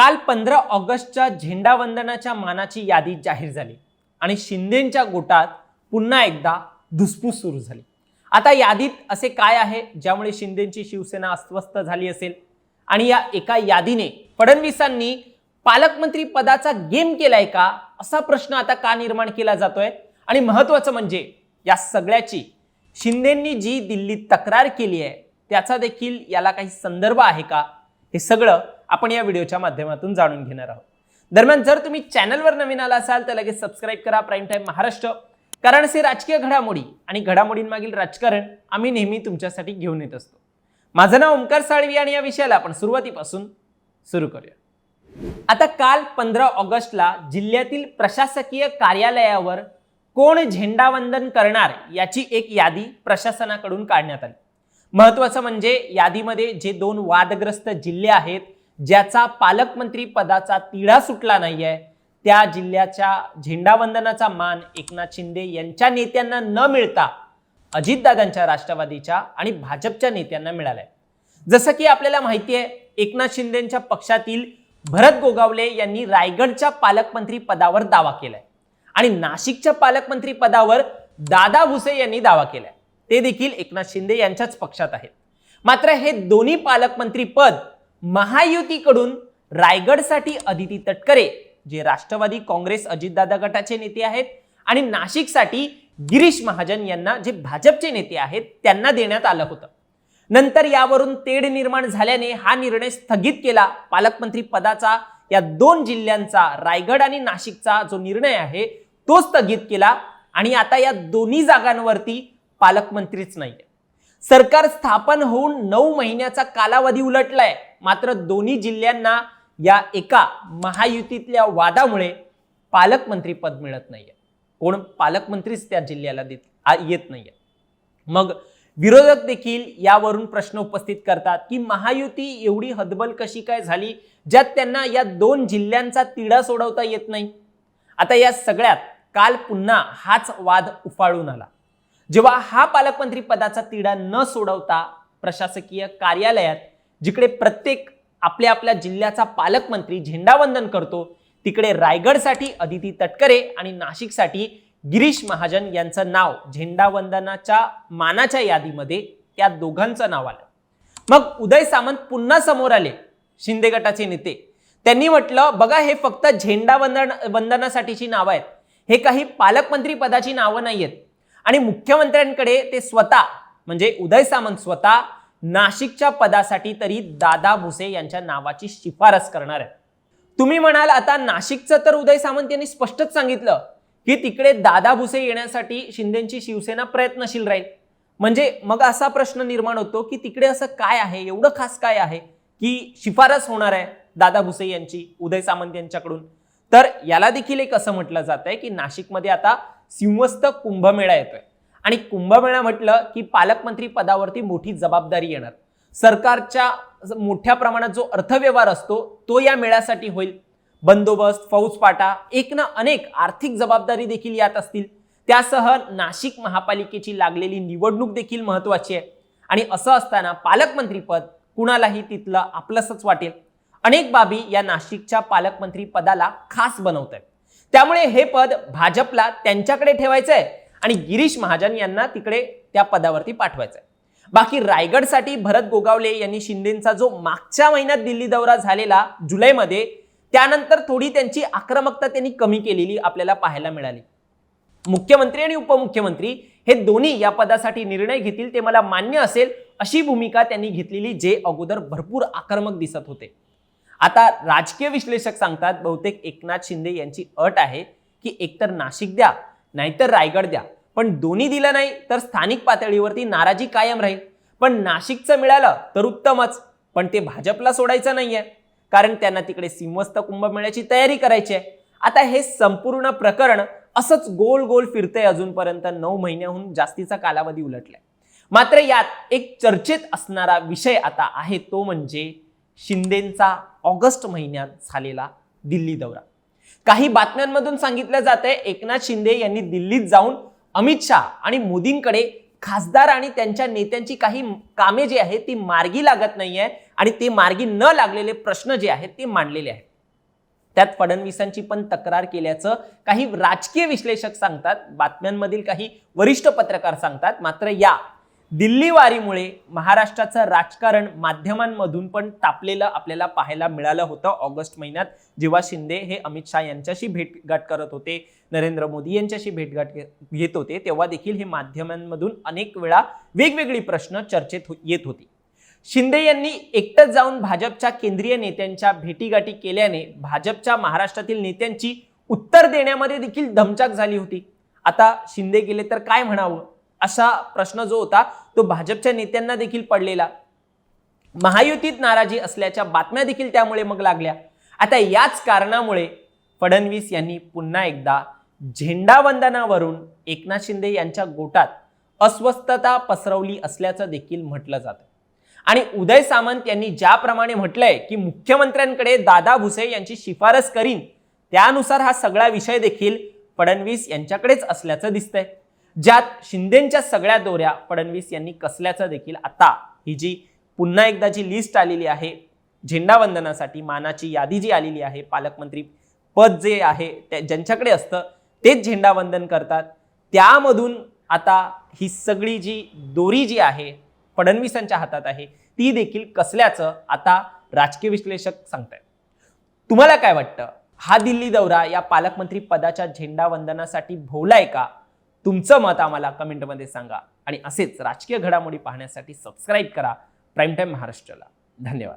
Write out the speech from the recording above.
काल पंधरा ऑगस्टच्या झेंडावंदनाच्या मानाची यादी जाहीर झाली आणि शिंदेच्या गोटात पुन्हा एकदा धुसफूस सुरू झाली. आता यादीत असे काय आहे ज्यामुळे शिंदेची शिवसेना अस्वस्थ झाली असेल? आणि या एका यादीने फडणवीसांनी पालकमंत्री पदाचा गेम केलाय का? असा प्रश्न आता का निर्माण केला जातोय? आणि महत्वाचं म्हणजे या सगळ्याची शिंदेंनी जी दिल्लीत तक्रार केली आहे त्याचा देखील याला काही संदर्भ आहे का? हे सगळं आपण या व्हिडिओच्या माध्यमातून जाणून घेणार आहोत. दरम्यान जर तुम्ही चॅनलवर नवीन आला असाल तर लगेच सबस्क्राईब करा प्राईम टाईम महाराष्ट्र. कारण असे राजकीय घडामोडी आणि घडामोडींमागील राजकारण आम्ही नेहमी तुमच्यासाठी घेऊन येत असतो. माझं नाव ओंकार साळवी आणि या विषयाला आपण सुरुवातीपासून सुरू करूया. आता काल पंधरा ऑगस्टला जिल्ह्यातील प्रशासकीय कार्यालयावर कोण झेंडावंदन करणार याची एक यादी प्रशासनाकडून काढण्यात आली. महत्वाचं म्हणजे यादीमध्ये जे दोन वादग्रस्त जिल्हे आहेत ज्याचा पालकमंत्री पदाचा तिढा सुटला नाहीये त्या जिल्ह्याच्या झेंडावंदनाचा मान एकनाथ शिंदे यांच्या नेत्यांना न मिळता अजितदादांच्या राष्ट्रवादीच्या आणि भाजपच्या नेत्यांना मिळालाय. जसं की आपल्याला माहिती आहे एकनाथ शिंदेच्या पक्षातील भरत गोगावले यांनी रायगडच्या पालकमंत्री पदावर दावा केलाय. आणि नाशिकच्या पालकमंत्री पदावर दादा भुसे यांनी दावा केलाय. ते देखील एकनाथ शिंदे यांच्याच पक्षात आहेत. मात्र हे दोन्ही पालकमंत्री पद महायुतीकडून रायगडसाठी अदिती तटकरे जे राष्ट्रवादी काँग्रेस अजितदादा गटाचे नेते आहेत आणि नाशिकसाठी गिरीश महाजन यांना जे भाजपचे नेते आहेत त्यांना देण्यात आलं होतं. नंतर यावरून तेढ निर्माण झाल्याने हा निर्णय स्थगित केला. पालकमंत्री पदाचा या दोन जिल्ह्यांचा रायगड आणि नाशिकचा जो निर्णय आहे तो स्थगित केला. आणि आता या दोन्ही जागांवरती पालकमंत्रीच नाहीये. सरकार स्थापन होऊन नऊ महिन्याचा कालावधी उलटलाय. मात्र दोन्ही जिल्ह्यांना या एका महायुतीतल्या वादामुळे पालकमंत्री पद मिळत नाहीये. कोण? पालकमंत्रीच त्या जिल्ह्याला देत येत नाहीये. मग विरोधक देखील यावरून प्रश्न उपस्थित करतात की महायुती एवढी हदबल कशी काय झाली ज्यात त्यांना या दोन जिल्ह्यांचा तिढा सोडवता येत नाही? आता या सगळ्यात काल पुन्हा हाच वाद उफाळून आला. जेव्हा हा पालकमंत्री पदाचा तिढा न सोडवता प्रशासकीय कार्यालयात जिकडे प्रत्येक आपल्या आपल्या जिल्ह्याचा पालकमंत्री झेंडावंदन करतो तिकडे रायगडसाठी अदिती तटकरे आणि नाशिकसाठी गिरीश महाजन यांचं नाव झेंडावंदनाच्या मानाच्या यादीमध्ये त्या दोघांचं नाव आलं. मग उदय सामंत पुन्हा समोर आले शिंदे गटाचे नेते. त्यांनी म्हटलं बघा हे फक्त झेंडा वंदन वंदनासाठीची नावं आहेत. हे काही पालकमंत्री पदाची नावं नाही आहेत आणि मुख्यमंत्र्यांकडे ते स्वतः म्हणजे उदय सामंत स्वतः नाशिकच्या पदासाठी तरी दादा भुसे यांच्या नावाची शिफारस करणार आहेत. तुम्ही म्हणाल आता नाशिकचं तर उदय सामंत यांनी स्पष्टच सांगितलं की तिकडे दादा भुसे येण्यासाठी शिंदेची शिवसेना प्रयत्नशील राहील. म्हणजे मग असा प्रश्न निर्माण होतो की तिकडे असं काय आहे एवढं खास काय आहे की शिफारस होणार आहे दादा भुसे यांची उदय सामंत यांच्याकडून? तर याला देखील एक असं म्हटलं जात आहे की नाशिकमध्ये आता सिंहस्थ कुंभमेळा येतोय. आणि कुंभमेळा म्हटलं की पालकमंत्री पदावरती मोठी जबाबदारी येणार. सरकारच्या मोठ्या प्रमाणात जो अर्थव्यवहार असतो तो या मेळ्यासाठी होईल. बंदोबस्त फौजपाटा एक ना अनेक आर्थिक जबाबदारी देखील यात असतील. त्यासह नाशिक महापालिकेची लागलेली निवडणूक देखील महत्वाची आहे. आणि असं असताना पालकमंत्रीपद कुणालाही तिथलं आपलंसच वाटेल. अनेक बाबी या नाशिकच्या पालकमंत्री पदाला खास बनवत आहेत त्यामुळे हे पद भाजपला त्यांच्याकडे ठेवायचं आहे आणि गिरीश महाजन यांना तिकडे त्या पदावरती पाठवायचं आहे बाकी रायगडसाठी भरत गोगावले यांनी शिंदेचा जो मागच्या महिन्यात दिल्ली दौरा झालेला जुलैमध्ये त्यानंतर थोडी त्यांची आक्रमकता त्यांनी कमी केलेली आपल्याला पाहायला मिळाली. मुख्यमंत्री आणि उपमुख्यमंत्री हे दोन्ही या पदासाठी निर्णय घेतील ते मला मान्य असेल अशी भूमिका त्यांनी घेतलेली जे अगोदर भरपूर आक्रमक दिसत होते. आता राजकीय विश्लेषक सांगतात बहुतेक एकनाथ शिंदे यांची अट आहे की एकतर नाशिक द्या नाहीतर रायगड द्या. पण दोन्ही दिलं नाही तर स्थानिक पातळीवरती नाराजी कायम राहील. पण नाशिकचं मिळालं तर उत्तमच पण ते भाजपला सोडायचं नाहीये. कारण त्यांना तिकडे सिंहस्थ कुंभमेळ्याची तयारी करायची आहे. आता हे संपूर्ण प्रकरण असंच गोल गोल फिरतंय अजूनपर्यंत नऊ महिन्याहून जास्तीचा कालावधी उलटलाय. मात्र यात एक चर्चेत असणारा विषय आता आहे तो म्हणजे शिंदेंचा ऑगस्ट महिन्यात झालेला दिल्ली दौरा. काही बातम्यांमधून सांगितलं जात आहे एकनाथ शिंदे यांनी दिल्लीत जाऊन अमित शहा आणि मोदींकडे खासदार आणि त्यांच्या नेत्यांची काही कामे जी आहेत ती मार्गी लागत नाहीये आणि ते मार्गी न लागलेले प्रश्न जे आहेत ते मांडलेले आहेत. त्यात फडणवीसांची पण तक्रार केल्याचं काही राजकीय विश्लेषक सांगतात बातम्यांमधील काही वरिष्ठ पत्रकार सांगतात मात्र या दिल्ली वारीमुळे महाराष्ट्राचं राजकारण माध्यमांमधून पण तापलेलं आपल्याला पाहायला मिळालं होतं. ऑगस्ट महिन्यात जेव्हा शिंदे हे अमित शहा यांच्याशी भेटगाठ करत होते नरेंद्र मोदी यांच्याशी भेटगाठ घेत होते तेव्हा देखील हे माध्यमांमधून अनेक वेळा वेगवेगळी प्रश्न चर्चेत हो- येत होती. शिंदे यांनी एकटंच जाऊन भाजपच्या केंद्रीय नेत्यांच्या भेटीगाठी केल्याने भाजपच्या महाराष्ट्रातील नेत्यांची उत्तर देण्यामध्ये देखील धमचाक झाली होती. आता शिंदे गेले तर काय म्हणावं? असा प्रश्न जो होता तो भाजपच्या नेत्यांना देखील पडलेला. महायुतीत नाराजी असल्याच्या बातम्या देखील त्यामुळे मग लागल्या. आता याच कारणामुळे फडणवीस यांनी पुन्हा एकदा झेंडावंदनावरून एकनाथ शिंदे यांच्या गोटात अस्वस्थता पसरवली असल्याचं देखील म्हटलं जातं. आणि उदय सामंत यांनी ज्याप्रमाणे म्हटलंय की मुख्यमंत्र्यांकडे दादा भुसे यांची शिफारस करीन त्यानुसार हा सगळा विषय देखील फडणवीस यांच्याकडेच असल्याचं दिसतंय. ज्यात शिंदेच्या सगळ्या दौऱ्या फडणवीस यांनी कसल्याचं देखील आता ही जी पुन्हा एकदा जी लिस्ट आलेली आहे झेंडावंदनासाठी मानाची यादी जी आलेली आहे पालकमंत्री पद जे आहे त्या ज्यांच्याकडे असतं तेच झेंडावंदन करतात. त्यामधून आता ही सगळी जी दोरी जी आहे फडणवीसांच्या हातात आहे ती देखील कसल्याचं आता राजकीय विश्लेषक सांगतायत. तुम्हाला काय वाटतं? हा दिल्ली दौरा या पालकमंत्री पदाच्या झेंडावंदनासाठी भोवलाय का? तुमचं मत आम्हाला कमेंटमध्ये सांगा. आणि असेच राजकीय घडामोडी पाहण्यासाठी सबस्क्राईब करा. प्राईम टाईम महाराष्ट्राला. धन्यवाद.